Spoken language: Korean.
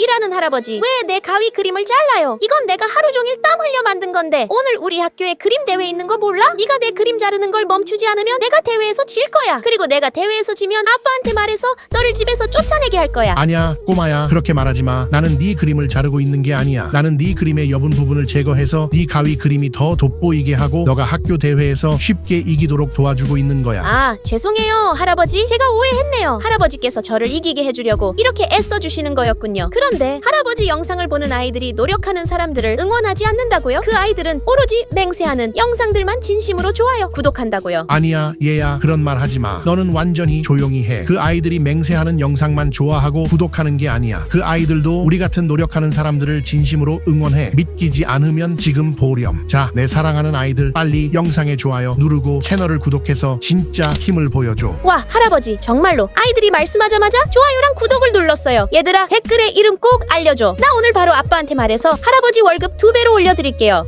일하는 할아버지 왜 내 가위 그림을 잘라요? 이건 내가 하루 종일 땀 흘려 만든 건데 오늘 우리 학교에 그림 대회 있는 거 몰라? 네가 내 그림 자르는 걸 멈추지 않으면 내가 대회에서 질 거야. 그리고 내가 대회에서 지면 아빠한테 말해서 너를 집에서 쫓아내게 할 거야. 아니야 꼬마야 그렇게 말하지 마 나는 네 그림을 자르고 있는 게 아니야 나는 네 그림의 여분 부분을 제거해서 네 가위 그림이 더 돋보이게 하고 너가 학교 대회에서 쉽게 이기도록 도와주고 있는 거야 아, 죄송해요, 할아버지. 제가 오해했네요. 할아버지께서 저를 이기게 해주려고 이렇게 애써 주시는 거였군요. 그런데 할아버지 영상을 보는 아이들이 노력하는 사람들을 응원하지 않는다고요? 그 아이들은 오로지 맹세하는 영상들만 진심으로 좋아요, 구독한다고요. 아니야 얘야 그런 말 하지 마 너는 완전히 조용히 해그 아이들이 맹세하는 영상 만 좋아하고 구독하는 게 아니야 그 아이들도 우리 같은 노력하는 사람들을 진심으로 응원해 믿기지 않으면 지금 보렴 자 내 사랑하는 아이들 빨리 영상에 좋아요 누르고 채널을 구독해서 진짜 힘을 보여줘 와, 할아버지, 정말로 아이들이 말씀하자마자 좋아요랑 구독을 눌렀어요. 얘들아, 댓글에 이름 꼭 알려줘. 나 오늘 바로 아빠한테 말해서 할아버지 월급 두 배로 올려드릴게요.